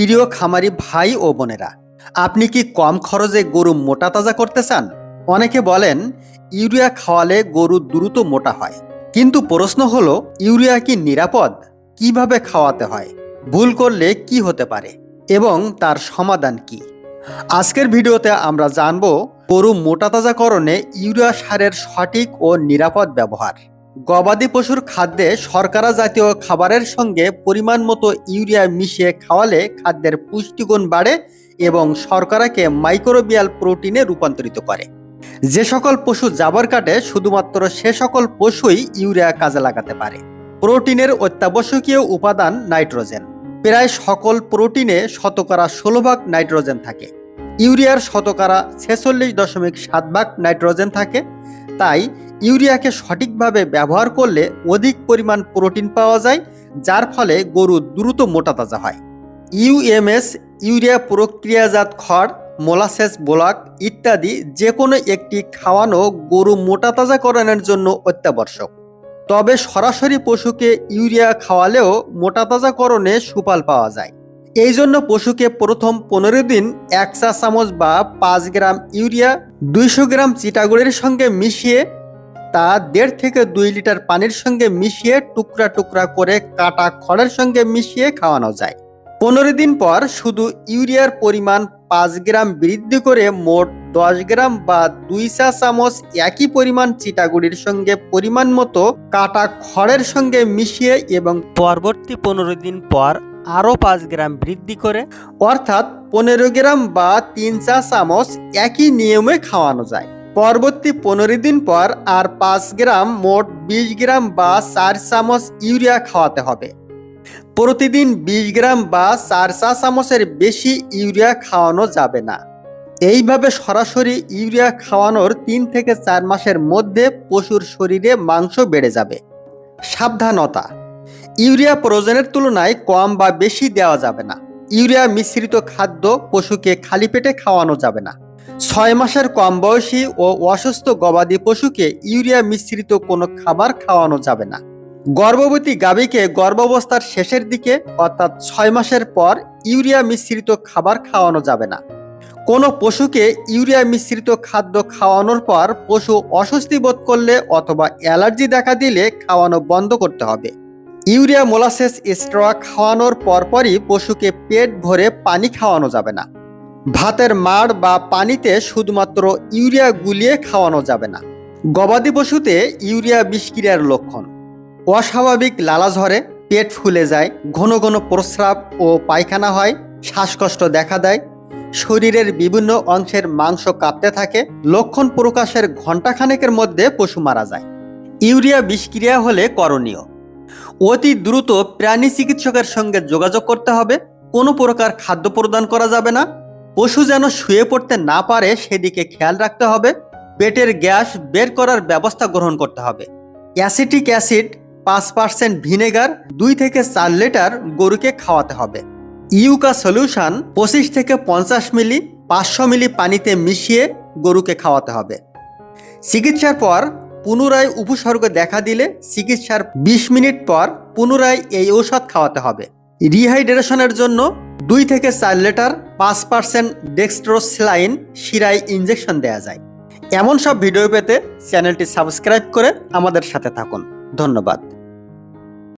প্রিয় খামারি ভাই ও বোনেরা, আপনি কি কম খরচে গরু মোটা তাজা করতে চান? অনেকে বলেন, ইউরিয়া খাওয়ালে গরু দ্রুত মোটা হয়। কিন্তু প্রশ্ন হলো, ইউরিয়া কি নিরাপদ? কীভাবে খাওয়াতে হয়? ভুল করলে কি হতে পারে? এবং তার সমাধান কি? আজকের ভিডিওতে আমরা জানব, গরু মোটা তাজাকরণে ইউরিয়া সারের সঠিক ও নিরাপদ ব্যবহার। গবাদি পশুর খাদ্যে শর্করা জাতীয় খাবারের সঙ্গে পরিমাণ মতো ইউরিয়া মিশিয়ে খাওয়ালে খাদ্যের পুষ্টিগুণ বাড়ে এবং শর্করাকে মাইক্রোবিয়াল প্রোটিনে রূপান্তরিত করে। যে সকল পশু জাবর কাটে, শুধুমাত্র সে সকল পশুই ইউরিয়া কাজে লাগাতে পারে। প্রোটিনের অত্যাবশ্যকীয় উপাদান নাইট্রোজেন। প্রায় সকল প্রোটিনে শতকরা ষোলো ভাগ নাইট্রোজেন থাকে। ইউরিয়ার শতকরা ছেচল্লিশ দশমিক সাত ভাগ নাইট্রোজেন থাকে। তাই ইউরিয়াকে সঠিকভাবে ব্যবহার করলে অধিক পরিমাণ প্রোটিন পাওয়া যায়, যার ফলে গরু দ্রুত মোটা তাজা হয়। ইউএমএস ইউরিয়া প্রক্রিয়াজাত খড়, মোলাসেস ব্লক ইত্যাদি যে কোনো একটি খাওয়ানো গরু মোটা তাজাকরণের জন্য অত্যাবশ্যক। তবে সরাসরি পশুকে ইউরিয়া খাওয়ালেও মোটা তাজাকরণে সুফল পাওয়া যায়। এই জন্য পশুকে প্রথম পনেরো দিন এক চা চামচ বা পাঁচ গ্রাম ইউরিয়া, দুইশো গ্রাম চিটাগুড়ের সঙ্গে মিশিয়ে তা দেড় থেকে দুই লিটার পানির সঙ্গে মিশিয়ে টুকরা টুকরা করে কাটা খড়ের সঙ্গে মিশিয়ে খাওয়ানো যায়। পনেরো দিন পর শুধু ইউরিয়ার পরিমাণ পাঁচ গ্রাম বৃদ্ধি করে মোট দশ গ্রাম বা দুই চা চামচ একই পরিমাণ চিটাগুড়ির সঙ্গে পরিমাণ মতো কাটা খড়ের সঙ্গে মিশিয়ে এবং পরবর্তী পনেরো দিন পর আরও পাঁচ গ্রাম বৃদ্ধি করে, অর্থাৎ পনেরো গ্রাম বা তিন চা চামচ একই নিয়মে খাওয়ানো যায়। পরবর্তী পনেরো দিন পর আর পাঁচ গ্রাম মোট বিশ গ্রাম বা চার চামচ ইউরিয়া খাওয়াতে হবে। প্রতিদিন বিশ গ্রাম বা চার চা চামচের বেশি ইউরিয়া খাওয়ানো যাবে না। এইভাবে সরাসরি ইউরিয়া খাওয়ানোর তিন থেকে চার মাসের মধ্যে পশুর শরীরে মাংস বেড়ে যাবে। সাবধানতা। ইউরিয়া প্রয়োজনের তুলনায় কম বা বেশি দেওয়া যাবে না। ইউরিয়া মিশ্রিত খাদ্য পশুকে খালি পেটে খাওয়ানো যাবে না। ছয় মাসের কম বয়সী ও অসুস্থ গবাদি পশুকে ইউরিয়া মিশ্রিত কোনো খাবার খাওয়ানো যাবে না। গর্ভবতী গাভীকে গর্ভাবস্থার শেষের দিকে অর্থাৎ ছয় মাসের পর ইউরিয়া মিশ্রিত খাবার খাওয়ানো যাবে না। কোনো পশুকে ইউরিয়া মিশ্রিত খাদ্য খাওয়ানোর পর পশু অস্বস্তি বোধ করলে অথবা অ্যালার্জি দেখা দিলে খাওয়ানো বন্ধ করতে হবে। ইউরিয়া মোলাসেস স্ট্র খাওয়ানোর পরপরই পশুকে পেট ভরে পানি খাওয়ানো যাবে না। ভাতের মাড় বা পানিতে শুধুমাত্র ইউরিয়া গুলিয়ে খাওয়ানো যাবে না। গবাদি পশুতে ইউরিয়া বিষক্রিয়ার লক্ষণ। অস্বাভাবিক লালা ঝরে, পেট ফুলে যায়, ঘন ঘন প্রস্রাব ও পায়খানা হয়, শ্বাসকষ্ট দেখা দেয়, শরীরের বিভিন্ন অংশের মাংস কাঁপতে থাকে, লক্ষণ প্রকাশের ঘণ্টাখানেকের মধ্যে পশু মারা যায়। ইউরিয়া বিষক্রিয়া হলে করণীয়। অতি দ্রুত প্রাণী চিকিৎসকের সঙ্গে যোগাযোগ করতে হবে, কোনো প্রকার খাদ্য প্রদান করা যাবে না পশু যেন শুয়ে পড়তে না পারে, সেদিকে খেয়াল রাখতে হবে। পেটের গ্যাস বের করার ব্যবস্থা গ্রহণ করতে হবে। অ্যাসিটিক অ্যাসিড পাঁচ পার্সেন্ট ভিনেগার দুই থেকে চার লিটার গরুকে খাওয়াতে হবে। ইউকা সলিউশন পঁচিশ থেকে পঞ্চাশ মিলি, পাঁচশো মিলি পানিতে মিশিয়ে গরুকে খাওয়াতে হবে। চিকিৎসার পর পুনরায় উপসর্গ দেখা দিলে চিকিৎসার বিশ মিনিট পর পুনরায় এই ঔষধ খাওয়াতে হবে। রিহাইড্রেশনের জন্য দুই থেকে চার লিটার পাঁচ পার্সেন্ট ডেক্সট্রোসলাইন শিরায় ইঞ্জেকশন দেওয়া যায়। এমন সব ভিডিও পেতে চ্যানেলটি সাবস্ক্রাইব করে আমাদের সাথে থাকুন। ধন্যবাদ।